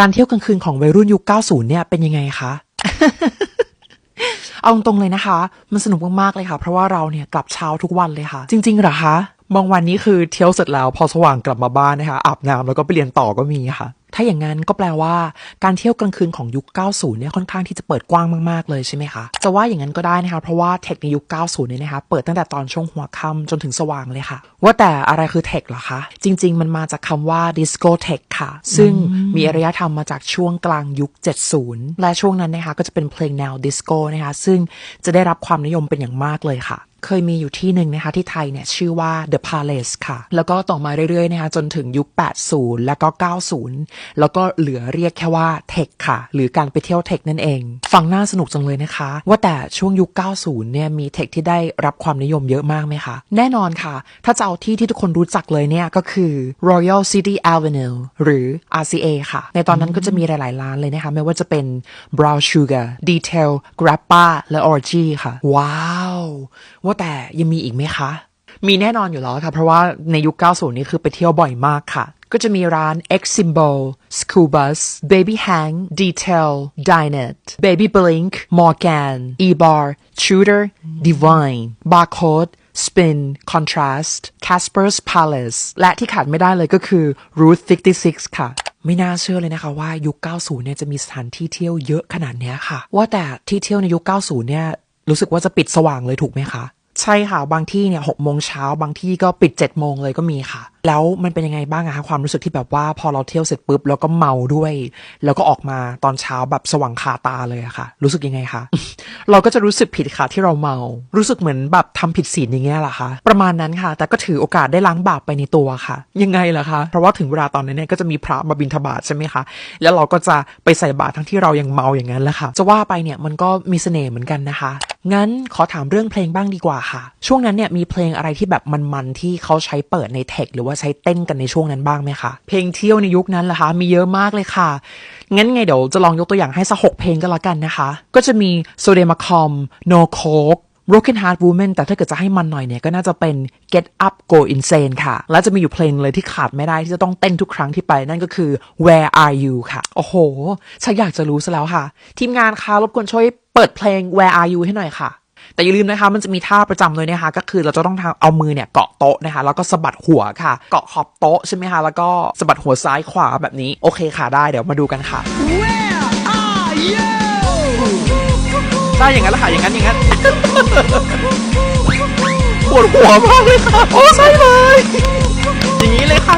การเที่ยวกลางคืนของวัยรุ่นยุค 90 เนี่ยเป็นยังไงคะ เอาตรงๆเลยนะคะ มันสนุกมากๆเลยค่ะ เพราะว่าเราเนี่ยกลับเช้าทุกวันเลยค่ะ จริงๆเหรอคะ บางวันนี้คือเที่ยวเสร็จแล้วพอสว่างกลับมาบ้านนะคะอาบน้ำแล้วก็ไปเรียนต่อก็มีค่ะ ถ้าอย่างนั้นก็แปลว่า การเที่ยวกลางคืนของยุค 90 เนี่ยค่อนข้างที่จะเปิดกว้างมากๆเลยใช่ไหมคะ จะว่าอย่างนั้นก็ได้นะคะเพราะว่าเทคในยุค 90 เนี่ยนะคะเปิดตั้งแต่ตอนช่วงหัวค่ำจนถึงสว่างเลยค่ะ ว่าแต่อะไรคือเทคเหรอคะ จริง ๆ มันมาจากคำว่าดิสโกเทคค่ะ ซึ่งมีอารยธรรมมาจากช่วงกลางยุค 70 และช่วงนั้นนะคะก็จะเป็นเพลงแนวดิสโก้นะคะซึ่งจะได้รับความนิยมเป็นอย่างมากเลยค่ะ เคยมีอยู่ที่หนึ่งนะคะที่ไทยเนี่ยชื่อว่า The Palace ค่ะ แล้วก็ต่อมาเรื่อยๆนะคะจนถึงยุค 80 แล้วก็ 90 แล้วก็เหลือเรียกแค่ว่าเทคค่ะ หรือการไปเที่ยวเทคนั่นเอง ฟังน่าสนุกจังเลยนะคะ ว่าแต่ช่วงยุค 90 เนี่ยมีเทคที่ได้รับความนิยมเยอะมากไหมคะ แน่นอนค่ะ ถ้าจะเอาที่ที่ทุกคนรู้จักเลยเนี่ยก็คือ Royal City Avenue หรือ RCA ค่ะ ในตอนนั้นก็จะมีหลายๆร้านเลยนะคะ ไม่ว่าจะเป็น Brown Sugar Detail Grappa และ Orgy ค่ะ ว้าว ว่าแต่ยังมีอีกไหมคะ มีแน่นอนอยู่แล้วค่ะ เพราะว่าในยุค 90 นี่คือไปเที่ยวบ่อยมากค่ะ ก็จะมีร้าน X Symbol School Bus Baby Hang Detail Dinet Baby Blink Morgan E-Bar Shooter Divine Barcode Spin Contrast Casper's Palace และที่ขาดไม่ได้เลยก็คือ Route 66 ค่ะไม่น่าเชื่อเลยนะคะว่ายุค 90 เนี่ยจะมีสถานที่เที่ยวเยอะขนาดนี้ค่ะ ว่าแต่ที่เที่ยวในยุค 90 เนี่ย รู้สึกว่าจะปิดสว่างเลยถูกไหมคะ ใช่ค่ะ บางที่เนี่ยหกโมงเช้าบางที่ก็ปิดเจ็ดโมงเลยก็มีค่ะแล้วมันเป็นยังไงบ้างอะคะความรู้สึกที่แบบว่าพอเราเที่ยวเสร็จปุ๊บแล้วก็เมาด้วย แล้วก็ออกมาตอนเช้าแบบสว่างคาตาเลยอะค่ะ รู้สึกยังไงคะเราก็จะรู้สึกผิดค่ะที่เราเมา รู้สึกเหมือนแบบทำผิดศีลอย่างเงี้ยเหรอคะประมาณนั้นค่ะ แต่ก็ถือโอกาสได้ล้างบาปไปในตัวค่ะ ยังไงล่ะคะ เพราะว่าถึงเวลาตอนนั้นเนี่ยก็จะมีพระมาบิณฑบาตใช่ไหมคะแล้วเราก็จะไปใส่บาตรทั้งที่เรายังเมาอย่างนั้นแหละค่ะ จะว่าไปเนี่ยมันก็มีเสน่ห์เหมือนกันนะคะงั้นขอถามเรื่องเพลงบ้างดีกว่าค่ะ ช่วงนั้นเนี่ยมีเพลงอะไรที่แบบมันๆที่เขาใช้เปิดในเทคหรือว่าใช้เต้นกันในช่วงนั้นบ้างไหมคะ เพลงเที่ยวในยุคนั้นล่ะคะ มีเยอะมากเลยค่ะ งั้นไงเดี๋ยวจะลองยกตัวอย่างให้สักหกเพลงก็แล้วกันนะคะ ก็จะมี s o d e m a c o m No Coke Broken Heart Woman แต่ถ้าเกิดจะให้มันหน่อยเนี่ยก็น่าจะเป็น Get Up Go Insane ค่ะ แล้วจะมีอยู่เพลงเลยที่ขาดไม่ได้ที่จะต้องเต้นทุกครั้งที่ไปนั่นก็คือ Where Are You ค่ะ โอ้โห ฉันอยากจะรู้ซะแล้วค่ะ ทีมงานคะรบกวนช่วยเปิดเพลง Where Are You ให้หน่อยค่ะ แต่อย่าลืมนะคะมันจะมีท่าประจำเลยนะคะ ก็คือเราจะต้องเอามือเนี่ยเกาะโต๊ะนะคะ แล้วก็สะบัดหัวค่ะ เกาะขอบโต๊ะใช่ไหมคะแล้วก็สะบัดหัวซ้ายขวาแบบนี้โอเคค่ะได้เดี๋ยวมาดูกันค่ะ Where are you? ได้อย่างนั้นแหละค่ะอย่างนั้นอย่างนั้นปวดหัวมากเลยค่ะ โอ้ใช่เลยอย่างนี้เลยค่ะ